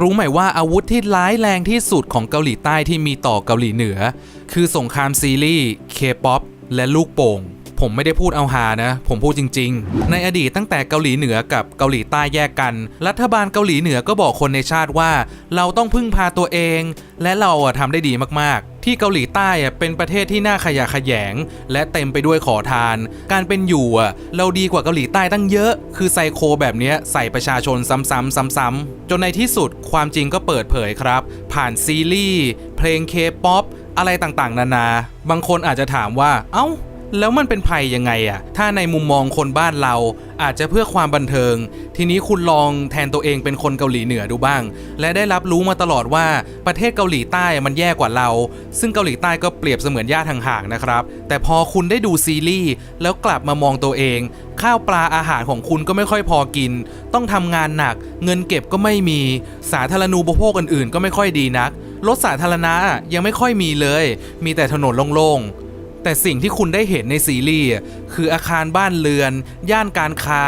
รู้ไหมว่าอาวุธที่ร้ายแรงที่สุดของเกาหลีใต้ที่มีต่อเกาหลีเหนือ คือสงครามซีรีส์เคป๊อปและลูกโป่งผมไม่ได้พูดเอาหานะ ผมพูดจริง ๆ ในอดีตตั้งแต่เกาหลีเหนือกับเกาหลีใต้แยกกัน รัฐบาลเกาหลีเหนือก็บอกคนในชาติว่า เราต้องพึ่งพาตัวเอง และเราทำได้ดีมาก ที่เกาหลีใต้เป็นประเทศที่น่าขยะแขยง และเต็มไปด้วยขอทาน การเป็นอยู่เราดีกว่าเกาหลีใต้ตั้งเยอะ คือไซโคแบบนี้ใส่ประชาชนซ้ำๆซ้ำๆจนในที่สุดความจริงก็เปิดเผยครับ ผ่านซีรีส์เพลงเคป๊อปอะไรต่างๆ นานา บางคนอาจจะถามว่า เอ้า แล้วมันเป็นภัยยังไงอะถ้าในมุมมองคนบ้านเราอาจจะเพื่อความบันเทิง ทีนี้คุณลองแทนตัวเองเป็นคนเกาหลีเหนือดูบ้าง และได้รับรู้มาตลอดว่าประเทศเกาหลีใต้มันแย่กว่าเรา ซึ่งเกาหลีใต้ก็เปรียบเสมือนญาติห่างๆนะครับ แต่พอคุณได้ดูซีรีส์แล้วกลับมามองตัวเอง ข้าวปลาอาหารของคุณก็ไม่ค่อยพอกิน ต้องทำงานหนัก เงินเก็บก็ไม่มี สาธารณูปโภคอื่นๆ ก็ไม่ค่อยดีนักรถสาธารณะยังไม่ค่อยมีเลย มีแต่ถนนโล่งๆ แต่สิ่งที่คุณได้เห็นในซีรีส์คืออาคารบ้านเรือน ย่านการค้า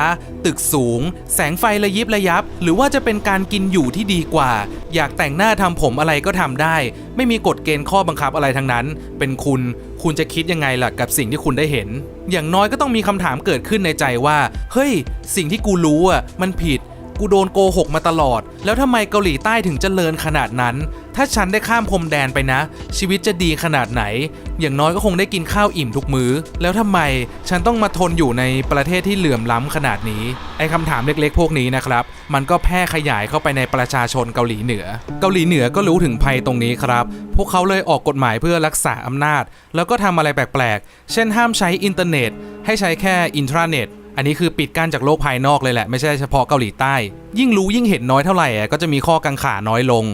ตึกสูง แสงไฟระยิบระยับ หรือว่าจะเป็นการกินอยู่ที่ดีกว่า อยากแต่งหน้าทำผมอะไรก็ทำได้ ไม่มีกฎเกณฑ์ข้อบังคับอะไรทั้งนั้น เป็นคุณ คุณจะคิดยังไงล่ะกับสิ่งที่คุณได้เห็น อย่างน้อยก็ต้องมีคำถามเกิดขึ้นในใจว่า เฮ้ย สิ่งที่กูรู้อะมันผิด กูโดนโกหกมาตลอด แล้วทำไมเกาหลีใต้ถึงเจริญขนาดนั้น ถ้าฉันได้ข้ามพรมแดนไปนะ ชีวิตจะดีขนาดไหน อย่างน้อยก็คงได้กินข้าวอิ่มทุกมื้อ แล้วทำไมฉันต้องมาทนอยู่ในประเทศที่เหลื่อมล้ำขนาดนี้ ไอ้คำถามเล็กๆ พวกนี้นะครับ มันก็แพร่ขยายเข้าไปในประชาชนเกาหลีเหนือ เกาหลีเหนือก็รู้ถึงภัยตรงนี้ครับ พวกเขาเลยออกกฎหมายเพื่อรักษาอำนาจ แล้วก็ทำอะไรแปลกๆ เช่นห้ามใช้อินเทอร์เน็ต ให้ใช้แค่อินทราเน็ตอันนี้คือปิดกั้นจากโลกภายนอกเลยแหละ ไม่ใช่เฉพาะเกาหลีใต้ ยิ่งรู้ยิ่งเห็นน้อยเท่าไหร่ก็จะมีข้อกังขาน้อยลง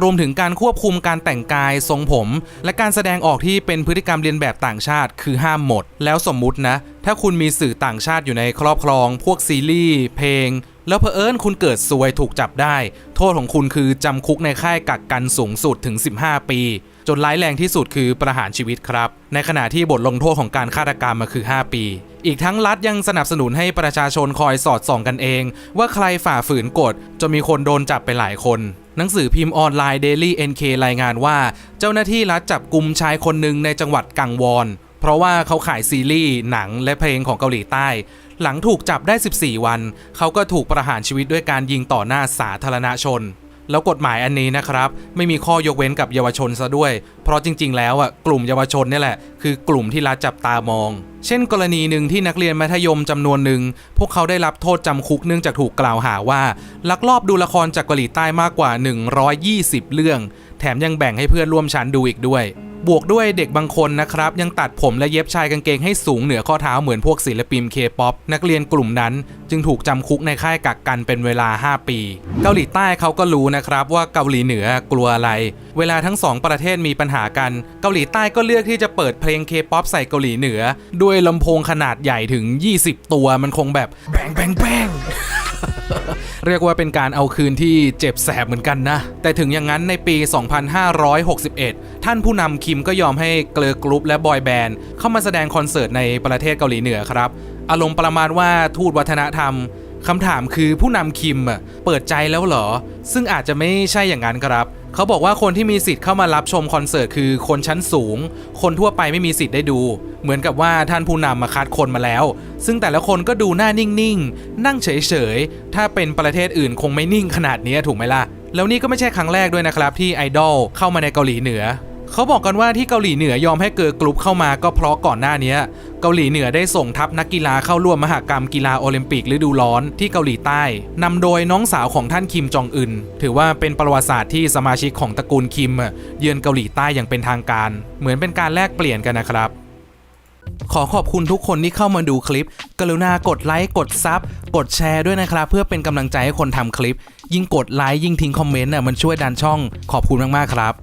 รวมถึงการควบคุมการแต่งกายทรงผม และการแสดงออกที่เป็นพฤติกรรมเรียนแบบต่างชาติ คือห้ามหมด แล้วสมมุตินะ ถ้าคุณมีสื่อต่างชาติอยู่ในครอบครอง พวกซีรีส์เพลง แล้วเผอิญคุณเกิดซวยถูกจับได้ โทษของคุณคือจำคุกในค่ายกักกันสูงสุดถึง 15 ปี จนร้ายแรงที่สุดคือประหารชีวิตครับ ในขณะที่บทลงโทษของการฆาตกรรมมาคือ 5 ปีอีกทั้งรัฐยังสนับสนุนให้ประชาชนคอยสอดส่องกันเอง ว่าใครฝ่าฝืนกฎจนมีคนโดนจับไปหลายคน หนังสือพิมพ์ออนไลน์ Daily NK รายงานว่า เจ้าหน้าที่รัฐจับกลุ่มชายคนหนึ่งในจังหวัดกังวอน เพราะว่าเขาขายซีรีส์หนังและเพลงของเกาหลีใต้ หลังถูกจับได้ 14 วัน เขาก็ถูกประหารชีวิตด้วยการยิงต่อหน้าสาธารณชน แล้วกฎหมายอันนี้นะครับ ไม่มีข้อยกเว้นกับเยาวชนซะด้วย ราะจริง ๆ แล้วอะกลุ่มเยาวชนเนี่ยแหละ คือกลุ่มที่รัฐจับตามอง เช่น กรณีหนึ่งที่นักเรียนมัธยมจำนวนหนึ่งพวกเขาได้รับโทษจำคุกเนื่องจากถูกกล่าวหาว่า ลักลอบดูละครจากเกาหลีใต้มากกว่า 120 เรื่อง แถมยังแบ่งให้เพื่อนร่วมชั้นดูอีกด้วยบวกด้วยเด็กบางคนนะครับ ยังตัดผมและเย็บชายกางเกงให้สูงเหนือข้อเท้าเหมือนพวกศิลปินเคป๊อปนักเรียนกลุ่มนั้น จึงถูกจำคุกในค่ายกักกันเป็นเวลา 5 ปี เกาหลีใต้เขาก็รู้นะครับว่าเกาหลีเหนือกลัวอะไร เวลาทั้งสองประเทศมีปัญหากัน เกาหลีใต้ก็เลือกที่จะเปิดเพลงเคป๊อปใส่เกาหลีเหนือ ด้วยลำโพงขนาดใหญ่ถึง 20 ตัวมันคงแบบแบงแบงแบงเรียกว่าเป็นการเอาคืนที่เจ็บแสบเหมือนกันนะ แต่ถึงอย่างนั้นในปี 2561 ท่านผู้นำคิมก็ยอมให้เกลอกรุ๊ปและบอยแบนด์เข้ามาแสดงคอนเสิร์ตในประเทศเกาหลีเหนือครับ อารมณ์ประมาณว่าทูตวัฒนธรรมคำถามคือผู้นำคิมอะเปิดใจแล้วเหรอ ซึ่งอาจจะไม่ใช่อย่างนั้นครับ เขาบอกว่าคนที่มีสิทธิ์เข้ามารับชมคอนเสิร์ตคือคนชั้นสูง คนทั่วไปไม่มีสิทธิ์ได้ดู เหมือนกับว่าท่านผู้นำมาคัดคนมาแล้ว ซึ่งแต่ละคนก็ดูหน้านิ่งๆ นั่งเฉยๆ ถ้าเป็นประเทศอื่นคงไม่นิ่งขนาดนี้ถูกไหมล่ะ แล้วนี่ก็ไม่ใช่ครั้งแรกด้วยนะครับที่ไอดอลเข้ามาในเกาหลีเหนือ เขาบอกกันว่าที่เกาหลีเหนือยอมให้เกิร์ลกรุ๊ปเข้ามาก็เพราะก่อนหน้านี้ เกาหลีเหนือได้ส่งทัพนักกีฬาเข้าร่วมมหกรรมกีฬาโอลิมปิกฤดูร้อนที่เกาหลีใต้นำโดยน้องสาวของท่านคิมจองอึน ถือว่าเป็นประวัติศาสตร์ที่สมาชิกของตระกูลคิม เยือนเกาหลีใต้อย่างเป็นทางการ เหมือนเป็นการแลกเปลี่ยนกันนะครับขอขอบคุณทุกคนที่เข้ามาดูคลิป กรุณากดไลค์ กดซับ กดแชร์ด้วยนะครับ เพื่อเป็นกำลังใจให้คนทำคลิป ยิ่งกดไลค์ ยิ่งทิ้งคอมเมนต์น่ะมันช่วยดันช่อง ขอบคุณมาก ๆ ครับ